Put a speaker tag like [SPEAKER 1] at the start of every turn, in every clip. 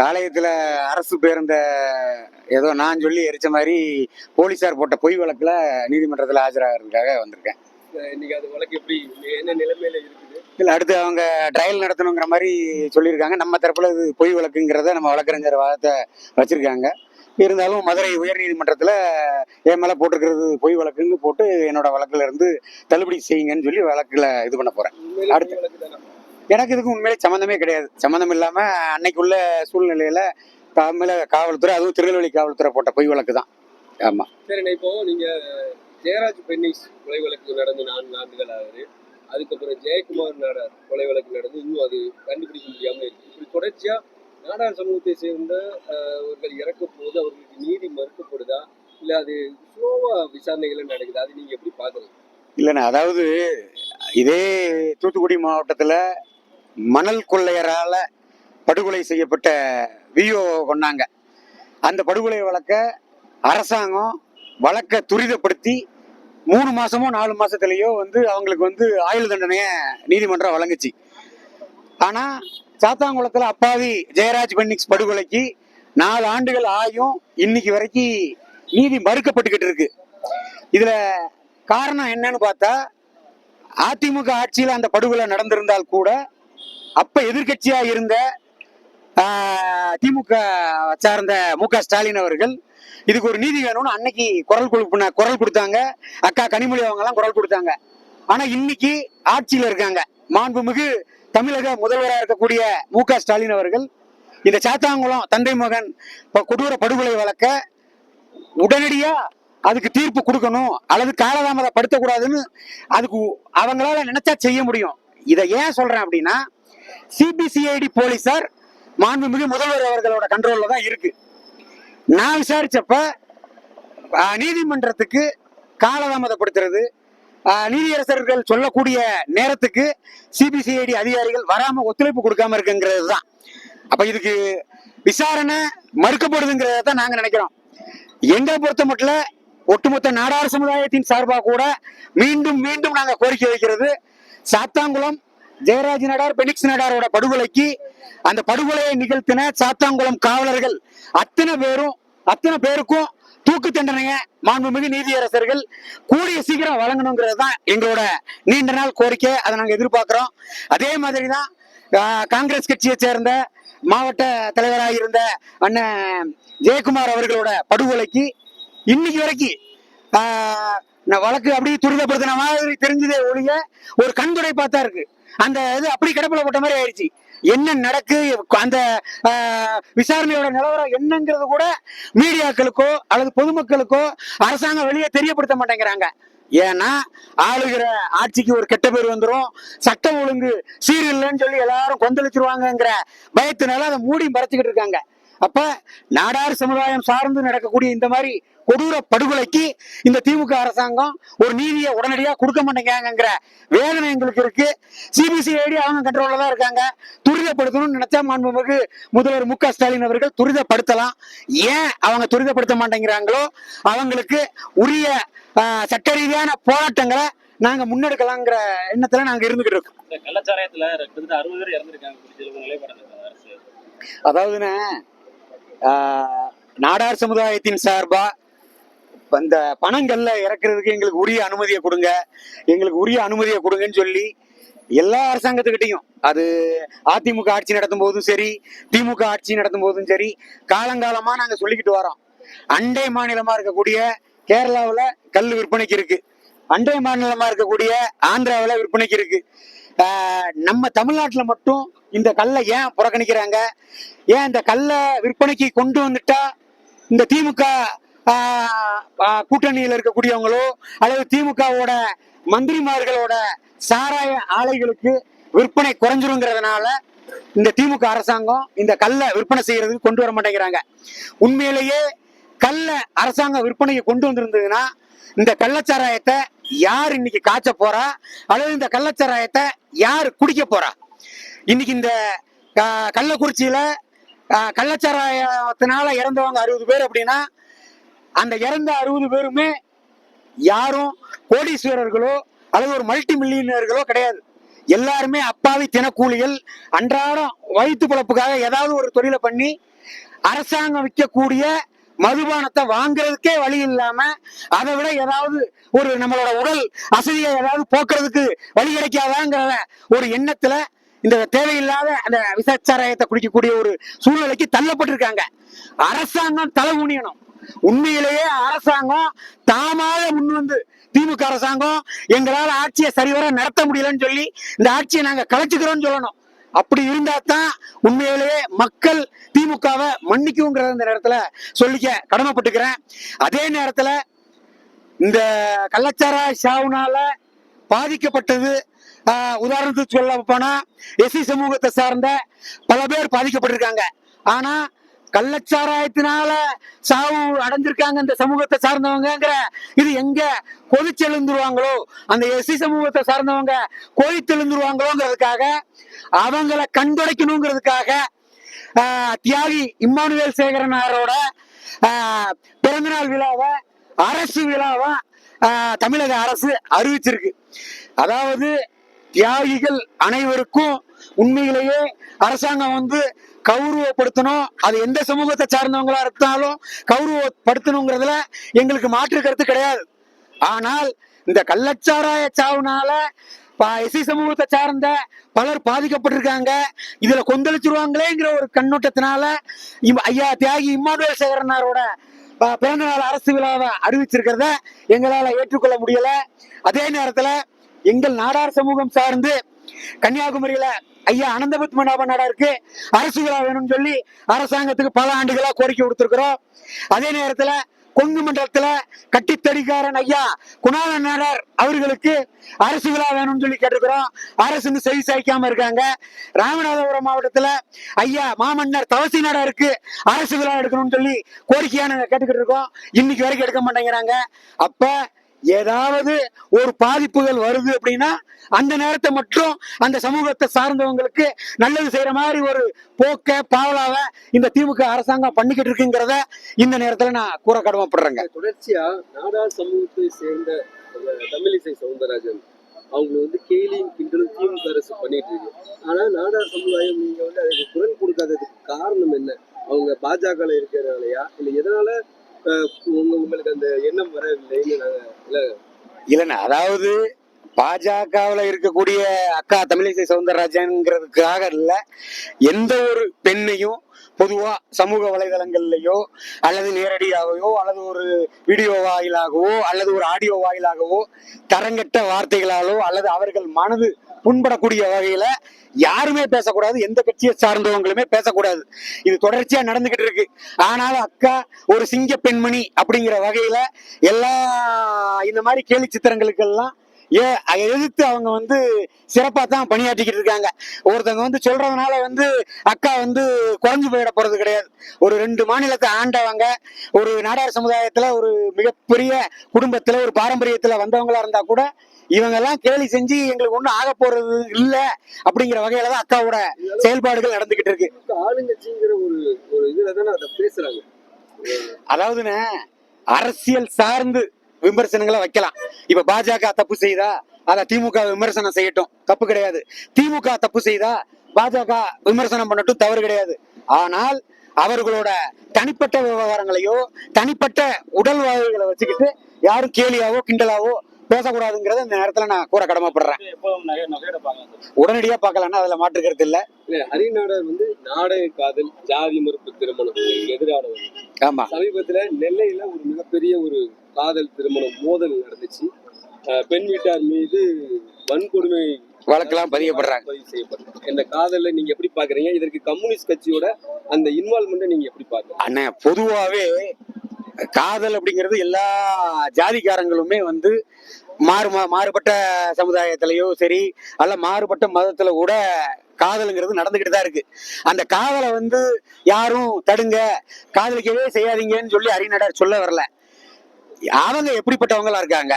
[SPEAKER 1] தாளையத்துல அரசு பேருந்த ஏதோ நான் சொல்லி எரிச்ச மாதிரி போலீசார் போட்ட பொய் வழக்குல நீதிமன்றத்தில் ஆஜராகிறதுக்காக வந்திருக்கேன்.
[SPEAKER 2] இன்னைக்கு அது வழக்கு எப்படி? என்ன நிலைமையில இருக்குது?
[SPEAKER 1] இல்லை அடுத்து அவங்க ட்ரையல் நடத்தணுங்கிற மாதிரி சொல்லியிருக்காங்க. நம்ம தரப்புல இது பொய் வழக்குங்கிறத நம்ம வழக்கறிஞர் வாதத்தை வச்சிருக்காங்க. இருந்தாலும் மதுரை உயர்நீதிமன்றத்தில் என் மேலே போட்டிருக்கிறது பொய் வழக்குன்னு போட்டு என்னோட வழக்குல இருந்து தள்ளுபடி செய்யுங்கன்னு சொல்லி வழக்குல இது பண்ண
[SPEAKER 2] உண்மையிலே
[SPEAKER 1] அடுத்து. எனக்கு இதுக்கு உண்மையிலே சம்மந்தமே கிடையாது. சம்மந்தம் இல்லாம அன்னைக்குள்ள சூழ்நிலையில தமிழ காவல்துறை அதுவும் திருநெல்வேலி காவல்துறை போட்ட பொய் வழக்கு தான். ஆமா.
[SPEAKER 2] சரிண்ணா இப்போ நீங்க ஜெயராஜ் பென்னிஸ் கொலை வழக்கு நடந்து நான்கு ஆண்டுகள் ஆகுது. அதுக்கப்புறம் ஜெயக்குமார் நாடார் கொலை வழக்கு நடந்து இன்னும் அது கண்டுபிடிக்க முடியாம இருக்கு. இப்படி தொடர்ச்சியா நாடார் சமூகத்தை சேர்ந்த அவர்கள் இறக்கும் போது அவர்களுக்கு நீதி மறுக்கப்படுதா? இல்ல அது ஸ்லோவா விசாரணைகள் நடக்குது? அது நீங்க எப்படி பாக்குறீங்க
[SPEAKER 1] இல்லைண்ணா அதாவது இதே தூத்துக்குடி மாவட்டத்துல மணல் கொள்ளையரால படுகொலை செய்யப்பட்ட விஓ கொண்டாங்க. அந்த படுகொலை வழக்க அரசாங்கம் வழக்க துரிதப்படுத்தி மூணு மாசமோ நாலு மாசத்துலயோ வந்து அவங்களுக்கு வந்து ஆயுள் தண்டனையை நீதிமன்றம் வழங்குச்சு. ஆனா சாத்தாங்குளத்துல அப்பாவி ஜெயராஜ் பென்னிக்ஸ் படுகொலைக்கு நாலு ஆண்டுகள் ஆயும் இன்னைக்கு வரைக்கும் நீதி மறுக்கப்பட்டுக்கிட்டு இருக்கு. இதுல காரணம் என்னன்னு பார்த்தா அதிமுக ஆட்சியில் அந்த படுகொலை நடந்திருந்தால் கூட அப்ப எதிர்கட்சியா இருந்த திமுக சார்ந்த மு க ஸ்டாலின் அவர்கள் இதுக்கு ஒரு நீதி வேணும்னு அன்னைக்கு குரல் கொடுப்பின குரல் கொடுத்தாங்க. அக்கா கனிமொழி அவங்க எல்லாம் குரல் கொடுத்தாங்க. ஆனா இன்னைக்கு ஆட்சியில இருக்காங்க. மாண்புமிகு தமிழக முதல்வராக இருக்கக்கூடிய மு க ஸ்டாலின் அவர்கள் இந்த சாத்தாங்குளம் தந்தை மகன் ப- கொடூர படுகொலை வழக்க உடனடியா அதுக்கு தீர்ப்பு கொடுக்கணும். அல்லது காலதாமதப்படுத்தக்கூடாதுன்னு அதுக்கு அவங்களால நினைச்சா செய்ய முடியும். இதை ஏன் சொல்றேன் அப்படின்னா சிபிசிஐடி போலீசார் மாண்புமிகு முதல்வர் அவர்களோட கண்ட்ரோல்ல தான் இருக்கு. நான் விசாரிச்சப்ப நீதிமன்றத்துக்கு காலதாமதப்படுத்துறது நீதியரசர்கள் சொல்லக்கூடிய நேரத்துக்கு சிபிசிஐடி அதிகாரிகள் வராம ஒத்துழைப்பு கொடுக்காம இருக்குங்கிறது தான். அப்ப இதுக்கு விசாரணை மறுக்கப்படுதுங்கிறத தான் நாங்க நினைக்கிறோம். எங்களை பொறுத்த மட்டும் ஒட்டுமொத்த நாடார் சமுதாயத்தின் சார்பாக கூட மீண்டும் மீண்டும் நாங்க கோரிக்கை வைக்கிறது. சாத்தாங்குளம் ஜெயராஜ் நடார் பெனிக்ஸ் நடாரோட படுகொலைக்கு அந்த படுகொலையை நிகழ்த்தின சாத்தாங்குளம் காவலர்கள் அத்தனை பேரும் அத்தனை பேருக்கும் தூக்கு தண்டனையை மாண்புமிகு நீதியரசர்கள் கூடிய சீக்கிரம் வழங்கணுங்கிறது தான் எங்களோட நீண்ட நாள் கோரிக்கை. அதை நாங்கள் எதிர்பார்க்குறோம். அதே மாதிரி தான் காங்கிரஸ் கட்சியை சேர்ந்த மாவட்ட தலைவராக இருந்த அண்ணன் ஜெயக்குமார் அவர்களோட படுகொலைக்கு இன்னைக்கு வரைக்கும் வழக்கு அப்படியே துரிதப்படுத்தின மாதிரி தெரிஞ்சதே ஒழிய ஒரு கண்துடை பார்த்தா இருக்கு. அந்த இது அப்படி கிடப்புல போட்ட மாதிரி ஆயிடுச்சு. என்ன நடக்கு அந்த விசாரணையோட நிலவரம் என்னங்கிறது கூட மீடியாக்களுக்கோ அல்லது பொதுமக்களுக்கோ அரசாங்கம் வெளியே தெரியப்படுத்த மாட்டேங்கிறாங்க. ஏன்னா ஆளுகிற ஆட்சிக்கு ஒரு கெட்ட பேர் வந்துடும் சட்டம் ஒழுங்கு சீரியல்லன்னு சொல்லி எல்லாரும் கொந்தளிச்சிருவாங்கங்கிற பயத்தினால அதை மூடி மறைச்சிக்கிட்டு இருக்காங்க. அப்ப நாடார் சமுதாயம் சார்ந்து நடக்கக்கூடிய இந்த மாதிரி கொடூர படுகொலைக்கு இந்த திமுக அரசாங்கம் ஒரு நீதியை உடனடியா கொடுக்க மாட்டேங்கிறாங்கிற வேதனை எங்களுக்கு இருக்கு. சிபிசிஐடி அவங்க கண்ட்ரோல்ல தான் இருக்காங்க. துரிதப்படுத்தணும்னு நினைச்சா மாண்புமிகு முதல்வர் மு க ஸ்டாலின் அவர்கள் துரிதப்படுத்தலாம். ஏன் அவங்க துரிதப்படுத்த மாட்டேங்கிறாங்களோ அவங்களுக்கு உரிய சட்ட ரீதியான போராட்டங்களை நாங்க முன்னெடுக்கலாங்கிற எண்ணத்துல நாங்க இருந்துகிட்டு இருக்கோம்.
[SPEAKER 3] கள்ளச்சாராயத்துல கிட்டத்தட்ட அறுபது பேர் இறந்திருக்காங்க.
[SPEAKER 1] ஆஹ், நாடார் சமுதாயத்தின் சார்பா அந்த பணங்கள்ல இறக்குறதுக்கு எங்களுக்கு உரிய அனுமதியை கொடுங்க. எங்களுக்கு உரிய அனுமதியை கொடுங்கன்னு சொல்லி எல்லா அரசாங்கத்துக்கிட்டையும் அது அதிமுக ஆட்சி நடத்தும் போதும் சரி திமுக ஆட்சி நடத்தும் போதும் சரி காலங்காலமா நாங்க சொல்லிக்கிட்டு வரோம். அண்டை மாநிலமா இருக்கக்கூடிய கேரளாவில் கல் விற்பனைக்கு இருக்கு. அண்டை மாநிலமா இருக்கக்கூடிய ஆந்திராவில் விற்பனைக்கு இருக்கு. நம்ம தமிழ்நாட்டுல மட்டும் இந்த கல்லை ஏன் புறக்கணிக்கிறாங்க? ஏன் இந்த கல்லை விற்பனைக்கு கொண்டு வந்துட்டா இந்த திமுக கூட்டணியில் இருக்கக்கூடியவங்களோ அல்லது திமுகவோட மந்திரிமார்களோட சாராய ஆலைகளுக்கு விற்பனை குறைஞ்சிருங்கிறதுனால இந்த திமுக அரசாங்கம் இந்த கல்லை விற்பனை செய்யறதுக்கு கொண்டு வர மாட்டேங்கிறாங்க. உண்மையிலேயே கல்ல அரசாங்கம் விற்பனையை கொண்டு வந்திருந்ததுன்னா இந்த கள்ளச்சாராயத்தை யார் இன்னைக்கு காய்ச்ச போறா? அல்லது இந்த கள்ளச்சாராயத்தை யார் குடிக்க போறா? இன்னைக்கு இந்த கள்ளக்குறிச்சியில கள்ளச்சாராயத்தினால இறந்தவங்க அறுபது பேர் அப்படின்னா அந்த இறந்த அறுபது பேருமே யாரும் கோடீஸ்வரர்களோ அல்லது ஒரு மல்டி மில்லியனர்களோ கிடையாது. எல்லாருமே அப்பாவி தினக்கூலிகள் அன்றாடம் வயிற்று பிழப்புக்காக ஏதாவது ஒரு தொழிலை பண்ணி அரசாங்கம் விற்கக்கூடிய மதுபானத்தை வாங்குறதுக்கே வழி இல்லாம அதை விட ஏதாவது ஒரு நம்மளோட உடல் அசதியை ஏதாவது போக்குறதுக்கு வழி கிடைக்காதாங்கிற ஒரு எண்ணத்துல இந்த தேவையில்லாத அந்த விசாச்சாராயத்தை குடிக்கக்கூடிய ஒரு சூழ்நிலைக்கு தள்ளப்பட்டிருக்காங்க. அரசாங்கம் தலை குனியணும் உண்மையிலேயே அரசாங்கம் தாமாக முன் வந்து திமுக அரசாங்கம் எங்களால ஆட்சியை சரிவர நடத்த முடியலன்னு சொல்லி இந்த ஆட்சியை நாங்க கலைச்சுக்கிறோம்னு சொல்லணும். அப்படி இருந்தா தான் உண்மையிலேயே மக்கள் திமுகவை மன்னிக்குங்கிறத இந்த நேரத்துல சொல்லிக்க கடமைப்பட்டுக்கிறேன். அதே நேரத்துல இந்த கள்ளச்சார சாவுனால பாதிக்கப்பட்டது ஆஹ், உதாரணத்துக்கு சொல்ல போனா எஸ்சி சமூகத்தை சார்ந்த பல பேர் பாதிக்கப்பட்டிருக்காங்க. ஆனா கள்ளச்சாராயத்தினால சாவு அடைஞ்சிருக்காங்க இந்த சமூகத்தை சார்ந்தவங்கிற இது எங்க கொதிச்செழுந்துருவாங்களோ அந்த எஸ்சி சமூகத்தை சார்ந்தவங்க கொதித்தெழுந்துருவாங்களோங்கிறதுக்காக அவங்கள கண்டுடைக்கணுங்கிறதுக்காக ஆஹ், தியாகி இம்மானுவேல் சேகரனாரோட ஆஹ், பிறந்தநாள் விழாவை அரசு விழாவா ஆஹ், தமிழக அரசு அறிவிச்சிருக்கு. அதாவது தியாகிகள் அனைவருக்கும் உண்மையிலேயே அரசாங்கம் வந்து கௌரவப்படுத்தணும். அது எந்த சமூகத்தை சார்ந்தவங்களா இருந்தாலும் கௌரவப்படுத்தணுங்கிறதுல எங்களுக்கு மாற்று கருத்து கிடையாது. ஆனால் இந்த கள்ளச்சாராய சாவுனால எஸ்சி சமூகத்தை சார்ந்த பலர் பாதிக்கப்பட்டிருக்காங்க. இதுல கொந்தளிச்சிருவாங்களேங்கிற ஒரு கண்ணோட்டத்தினால இம்- ஐயா தியாகி இம்மானுவேல் சேகரனாரோட அஹ், பிறந்தநாள் அரசு விழாவை அறிவிச்சிருக்கிறத எங்களால ஏற்றுக்கொள்ள முடியல. அதே நேரத்துல எங்கள் நாடார் சமூகம் சார்ந்து கன்னியாகுமரியில ஐயா அனந்தபத் நடா இருக்கு. அரசு விழா வேணும்னு சொல்லி அரசாங்கத்துக்கு பல ஆண்டுகளா கோரிக்கை கொடுத்திருக்கிறோம். அதே நேரத்துல கொங்கு மண்டலத்துல கட்டித்தடிக்காரன் ஐயா குணாளன் நாடார் அவர்களுக்கு அரசு விழா வேணும்னு சொல்லி கேட்டிருக்கிறோம். அரசு இன்னும் செவி சாய்க்காம இருக்காங்க. ராமநாதபுரம் மாவட்டத்துல ஐயா மாமன்னர் தவசி நாடாருக்கு அரசு விழா எடுக்கணும்னு சொல்லி கோரிக்கையா நாங்க கேட்டுக்கிட்டு இருக்கோம். இன்னைக்கு வரைக்கும் எடுக்க மாட்டேங்கிறாங்க. அப்ப ஏதாவது ஒரு பாதிப்புகள் வருது அப்படின்னா அந்த நேரத்தை மட்டும் அந்த சமூகத்தை சார்ந்தவங்களுக்கு நல்லது செய்யற மாதிரி ஒரு போக்க பாவலாவ இந்த திமுக அரசாங்கம் பண்ணிக்கிட்டு இருக்குங்கிறத இந்த நேரத்துல நான் கூற கடமைப்படுறேங்க.
[SPEAKER 2] தொடர்ச்சியா நாடார் சமூகத்தை சேர்ந்த தமிழிசை சவுந்தரராஜன் அவங்க வந்து கேலியும் கிண்டலும் திமுக அரசு பண்ணிட்டு இருக்கு. ஆனா நாடார் சமுதாயம் நீங்க வந்து அதுக்கு குரல் கொடுக்காததுக்கு காரணம் என்ன? அவங்க பாஜக இருக்கிறதுனாலயா இல்ல எதனால உங்களுக்கு அந்த எண்ணம் வரவில்லைன்னு நாங்க இல்ல.
[SPEAKER 1] இல்லைண்ணா அதாவது பாஜகவுல இருக்கக்கூடிய அக்கா தமிழிசை சவுந்தரராஜன்ங்கிறதுக்காக இல்ல எந்த ஒரு பெண்ணையும் பொதுவா சமூக வலைதளங்கள்லயோ அல்லது நேரடியாகவோ அல்லது ஒரு வீடியோ வாயிலாகவோ அல்லது ஒரு ஆடியோ வாயிலாகவோ தரங்கட்ட வார்த்தைகளாலோ அல்லது அவர்கள் மனது புண்படக்கூடிய வகையில யாருமே பேசக்கூடாது எந்த கட்சியை சார்ந்தவங்களுமே பேசக்கூடாது. இது தொடர்ச்சியா நடந்துகிட்டு இருக்கு. ஆனாலும் அக்கா ஒரு சிங்க பெண்மணி அப்படிங்கிற வகையில எல்லா இந்த மாதிரி கேலி சித்திரங்களுக்கெல்லாம் ஏ அதை எதிர்த்து அவங்க வந்து சிறப்பா தான் பணியாற்றிக்கிட்டு இருக்காங்க. ஒருத்தவங்க வந்து சொல்றதுனால வந்து அக்கா வந்து குறைஞ்சு போயிட போறது கிடையாது. ஒரு ரெண்டு மாநிலத்தை ஆண்டவங்க ஒரு நாடார் சமுதாயத்துல ஒரு மிகப்பெரிய குடும்பத்துல ஒரு பாரம்பரியத்துல வந்தவங்களா இருந்தா கூட இவங்க எல்லாம் கேலி செஞ்சு எங்களுக்கு ஒண்ணும் ஆக போறது இல்ல அப்படிங்கிற வகையில தான் அக்காவோட செயல்பாடுகள் நடந்துகிட்டு இருக்கு.
[SPEAKER 2] ஆளுங்கட்சிங்கிற ஒரு ஒரு இதுல தானே அதை பேசுறாங்க?
[SPEAKER 1] அதாவதுண்ணே அரசியல் சார்ந்து விமர்சனங்களை வைக்கலாம். இப்ப பாஜக தப்பு செய்தா? அத திமுக விமர்சனம் செய்யட்டும். தப்பு கிடையாது. திமுக தப்பு செய்தா பாஜக விமர்சனம் பண்ணட்டும் தவறு கிடையாது. ஆனால் அவர்களோட தனிப்பட்ட விவகாரங்களையோ தனிப்பட்ட உடல் வாழ்வுகளை வச்சுக்கிட்டு யாரும் கேலியாவோ கிண்டலாவோ பேசக்கூடாதுங்கிறத இந்த நேரத்துல நான் கூற கடமைப்படுறேன். உடனடியா பார்க்கலன்னா அதுல மாற்று கருத்து இல்ல
[SPEAKER 2] ஹரிநாடர் வந்து நாடக காதல் ஜாதி மறுப்பு திருமணம் எதிரானவர்
[SPEAKER 1] ஆமா.
[SPEAKER 2] சமீபத்துல நெல்லையில ஒரு மிகப்பெரிய ஒரு காதல் திருமணம் மோதல் நடந்துச்சு. அஹ் பெண் வீட்டார் மீது வன்கொடுமை
[SPEAKER 1] வழக்கெல்லாம் பதியப்படுறாங்க.
[SPEAKER 2] பதிவு இந்த காதலை நீங்க எப்படி பாக்குறீங்க இதற்கு கம்யூனிஸ்ட் கட்சியோட அந்த இன்வால்மெண்ட்டை நீங்க எப்படி பாக்குறீங்க
[SPEAKER 1] அண்ணே பொதுவாவே காதல் அப்படிங்கிறது எல்லா ஜாதிக்காரங்களுமே வந்து மாறு மாறுபட்ட சமுதாயத்திலயோ சரி அல்ல மாறுபட்ட மதத்துல கூட காதலுங்கிறது நடந்துகிட்டு தான் இருக்கு. அந்த காதலை வந்து யாரும் தடுங்க காதலிக்கவே செய்யாதீங்கன்னு சொல்லி அறிநடர் சொல்ல வரல. அவங்க எப்படிப்பட்டவங்களா இருக்காங்க?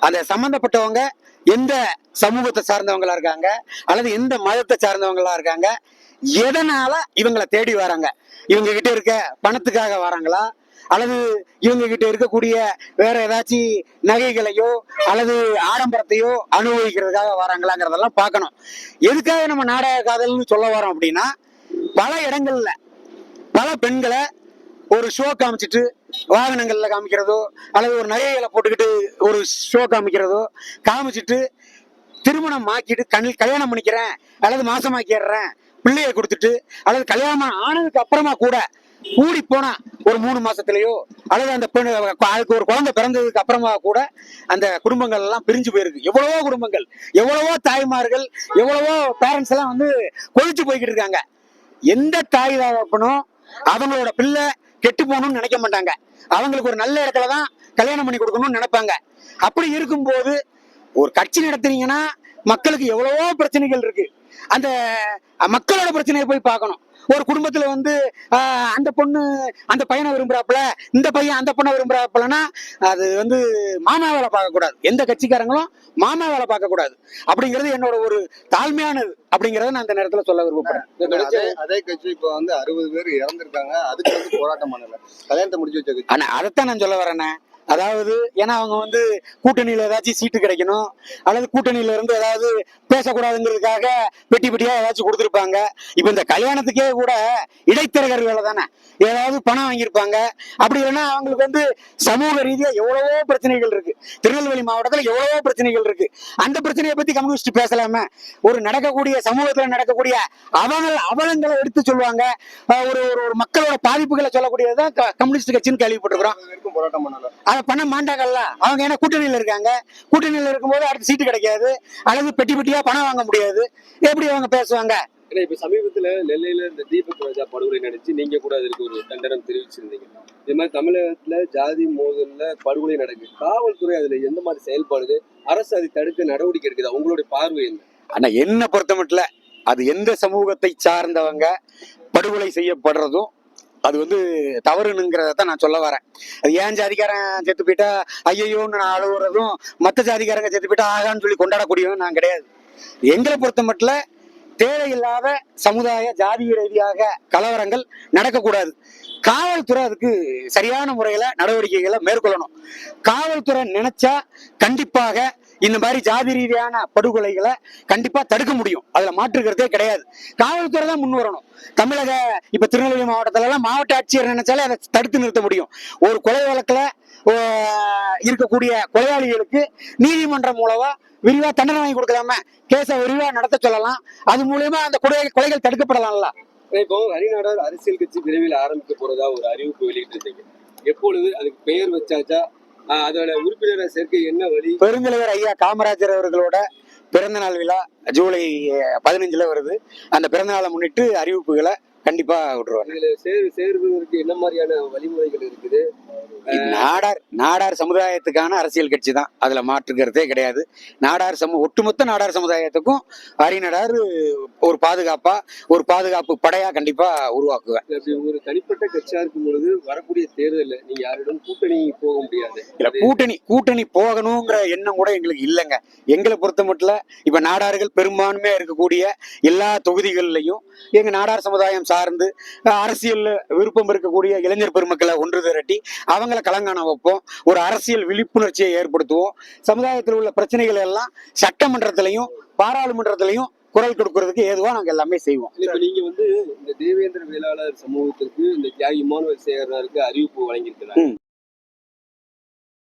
[SPEAKER 1] அந்த சம்பந்தப்பட்டவங்க எந்த சமூகத்தை சார்ந்தவங்களா இருக்காங்க? அல்லது எந்த மதத்தை சார்ந்தவங்களா இருக்காங்க? எதனால இவங்களை தேடி வராங்க? இவங்க கிட்ட இருக்க பணத்துக்காக வராங்களா? அல்லது இவங்க கிட்ட இருக்கக்கூடிய வேற ஏதாச்சும் நகைகளையோ அல்லது ஆடம்பரத்தையோ அனுபவிக்கிறதுக்காக வராங்களாங்கிறதெல்லாம் பார்க்கணும். எதுக்காக நம்ம நாடக காதல்னு சொல்ல வரோம் அப்படின்னா பல இடங்கள்ல பல பெண்களை ஒரு ஷோ காமிச்சிட்டு வாகனங்கள்ல காமிக்கிறதோ அல்லது ஒரு நகைகளை போட்டுக்கிட்டு ஒரு ஷோ காமிக்கிறதோ காமிச்சிட்டு திருமணம் ஆக்கிட்டு கண் கல்யாணம் பண்ணிக்கிறேன் அல்லது மாசமாக்கிடுறேன் பிள்ளைய கொடுத்துட்டு அல்லது கல்யாணம் ஆனதுக்கு அப்புறமா கூட கூடி போனா ஒரு மூணு மாசத்துலயோ அல்லது அந்த பெண் அதுக்கு ஒரு குழந்தை பிறந்ததுக்கு அப்புறமா கூட அந்த குடும்பங்கள் எல்லாம் பிரிஞ்சு போயிருக்கு. எவ்வளவோ குடும்பங்கள் எவ்வளவோ தாய்மார்கள் எவ்வளவோ பேரண்ட்ஸ் எல்லாம் வந்து கொதிச்சு போய்கிட்டு இருக்காங்க. எந்த தாய் தகப்பனும் அவங்களோட பிள்ளை கெட்டு போகணும்னு நினைக்க மாட்டாங்க. அவங்களுக்கு ஒரு நல்ல இடத்துல தான் கல்யாணம் பண்ணி கொடுக்கணும்னு நினைப்பாங்க. அப்படி இருக்கும்போது ஒரு கட்சி நடத்துனீங்கன்னா மக்களுக்கு எவ்வளவோ பிரச்சனைகள் இருக்கு. அந்த மக்களோட பிரச்சனையை போய் பார்க்கணும். ஒரு குடும்பத்துல வந்து அந்த பொண்ணு அந்த பையனை விரும்புறாப்புல இந்த பையன் அந்த பொண்ணை விரும்புறாப்புலன்னா அது வந்து மாமா வேலை பார்க்க கூடாது எந்த கட்சிக்காரங்களும் மாமா வேலை பார்க்க கூடாது அப்படிங்கிறது என்னோட ஒரு தாழ்மையானது. அப்படிங்கறத நான் இந்த நேரத்துல சொல்ல விரும்பப்படுறேன்
[SPEAKER 4] அதே கட்சி இப்ப வந்து அறுபது பேர் இறந்திருக்காங்க. அதுக்கு வந்து போராட்டம் பண்ணல. கல்யாணத்தை முடிச்சு வச்ச
[SPEAKER 1] ஆனா அதைத்தான் நான் சொல்ல வரேனே. அதாவது ஏன்னா அவங்க வந்து கூட்டணியில ஏதாச்சும் சீட்டு கிடைக்கணும் அல்லது கூட்டணியில இருந்து ஏதாவது பேசக்கூடாதுங்கிறதுக்காக பெட்டி பெட்டியா ஏதாச்சும் கொடுத்துருப்பாங்க. இப்ப இந்த கல்யாணத்துக்கே கூட இடைத்தரகர் வேலை தானே ஏதாவது பணம் வாங்கியிருப்பாங்க. அப்படி இல்லைன்னா அவங்களுக்கு வந்து சமூக ரீதியா எவ்வளவோ பிரச்சனைகள் இருக்கு. திருநெல்வேலி மாவட்டத்துல எவ்வளவோ பிரச்சனைகள் இருக்கு. அந்த பிரச்சனையை பத்தி கம்யூனிஸ்ட் பேசலாமே. ஒரு நடக்கக்கூடிய சமூகத்துல நடக்கக்கூடிய அவங்கள் அவலங்களை எடுத்து சொல்லுவாங்க. ஒரு ஒரு மக்களோட பாதிப்புகளை சொல்லக்கூடியதுதான் கம்யூனிஸ்ட் கட்சின்னு கேள்விப்பட்டிருக்கிறோம்.
[SPEAKER 4] போராட்டம் பண்ணல
[SPEAKER 1] அதை பண்ண மாட்டாங்கல்ல. அவங்க என்ன கூட்டணியில இருக்காங்க? கூட்டணியில இருக்கும்போது அடுத்த சீட்டு கிடைக்காது. அல்லது பெட்டி பெட்டியா பணம் வாங்க முடியாது. எப்படி அவங்க பேசுவாங்க?
[SPEAKER 2] ஏன்னா இப்ப சமீபத்துல நெல்லையில இந்த தீபக் ராஜா படுகொலை நடந்துச்சு நீங்க கூட அதுக்கு ஒரு கண்டனம் தெரிவிச்சிருந்தீங்க. இது மாதிரி தமிழகத்துல ஜாதி மோதல்ல படுகொலை நடக்குது காவல்துறை அதுல எந்த மாதிரி செயல்படுது? அரசு அதை தடுக்க நடவடிக்கை எடுக்குதா? உங்களுடைய பார்வை என்ன?
[SPEAKER 1] ஆனா என்ன பொறுத்த மட்டும் அது எந்த சமூகத்தை சார்ந்தவங்க படுகொலை செய்யப்படுறதும் அது வந்து தவறுனுங்கிறத தான் நான் சொல்ல வரேன். அது ஏன் ஜாதிக்காரன் செத்து போயிட்டா? ஐயோன்னு நான் அழுகுறதும் மற்ற ஜாதிக்காரங்க செத்து போயிட்டா ஆகான்னு சொல்லி கொண்டாடக்கூடியவன் நான் கிடையாது. எங்களை பொறுத்த மட்டும் தேவையில்லாத சமுதாய ஜாதிய ரீதியாக கலவரங்கள் நடக்கக்கூடாது. காவல்துறை அதுக்கு சரியான முறையில நடவடிக்கைகளை மேற்கொள்ளணும். காவல்துறை நினைச்சா கண்டிப்பாக இந்த மாதிரி ஜாதி ரீதியான படுகொலைகளை கண்டிப்பா தடுக்க முடியும். அதுல மாற்றுக்கிறதே கிடையாது. காவல்துறை தான் முன் வரணும். தமிழக இப்ப திருநெல்வேலி மாவட்டத்துல எல்லாம் மாவட்ட ஆட்சியர் நினைச்சாலே அதை தடுத்து நிறுத்த முடியும். ஒரு கொலை வழக்குல இருக்கக்கூடிய கொலையாளிகளுக்கு நீதிமன்றம் மூலமா விரிவா தண்டனை வாங்கி கொடுக்கலாம? கேஸை விரிவா நடத்த சொல்லலாம். அது மூலியமா அந்த கொலை கொலைகள் தடுக்கப்படலாம்ல.
[SPEAKER 2] இப்போ ஹரிநாடார் அரசியல் கட்சி விரைவில் ஆரம்பிக்க போறதா ஒரு அறிவிப்பு வெளியிட்டிருந்தீங்க. எப்பொழுது அதுக்கு பெயர் வச்சாச்சா? அதோட உறுப்பினர் சேர்க்கை என்ன வழி?
[SPEAKER 1] பெருந்தலைவர் ஐயா காமராஜர் அவர்களோட பிறந்தநாள் விழா ஜூலை பதினஞ்சுல வருது. அந்த பிறந்தநாளை முன்னிட்டு அறிவிப்புகளை கண்டிப்பா விட்டுருவாங்க.
[SPEAKER 2] இதுல சேர் சேர்வதற்கு என்ன மாதிரியான வழிமுறைகள் இருக்குது?
[SPEAKER 1] நாடார் நாடார் சமுதாயத்துக்கான அரசியல் கட்சி தான். அதுல மாற்றுக்கிறதே கிடையாது. நாடார் சமு ஒட்டுமொத்த நாடார் சமுதாயத்துக்கும் அரிநடார் ஒரு பாதுகாப்பா ஒரு பாதுகாப்பு படையா கண்டிப்பா உருவாக்குவேன்.
[SPEAKER 2] ஒரு தனிப்பட்ட கட்சியா இருக்கும் பொழுது வரக்கூடிய தேர்தல்ல நீங்க யாரிடம் கூட்டணி போக முடியாது.
[SPEAKER 1] இல்ல கூட்டணி கூட்டணி போகணுங்கிற எண்ணம் கூட எங்களுக்கு இல்லைங்க. எங்களை பொறுத்த மட்டும் இப்ப நாடார்கள் பெரும்பான்மையா இருக்கக்கூடிய எல்லா தொகுதிகள்லையும் எங்க நாடார் சமுதாயம் சார்ந்து அஹ், அரசியல்ல விருப்பம் இருக்கக்கூடிய இளைஞர் பெருமக்களை ஒன்று திரட்டி அவங்கள கலங்காண வைப்போம். ஒரு அரசியல் விழிப்புணர்ச்சியை ஏற்படுத்துவோம். சமுதாயத்தில் உள்ள பிரச்சனைகள் எல்லாம் சட்டமன்றத்திலையும் பாராளுமன்றத்திலையும் குரல் கொடுக்கறதுக்கு ஏதுவா நாங்க எல்லாமே செய்வோம்.
[SPEAKER 2] இப்ப நீங்க வந்து இந்த தேவேந்திர வேளாளர் சமூகத்திற்கு இந்த தியாகி இமானுவல் சேகரனாருக்கு அறிவிப்பு வழங்கியிருக்கிறாங்க.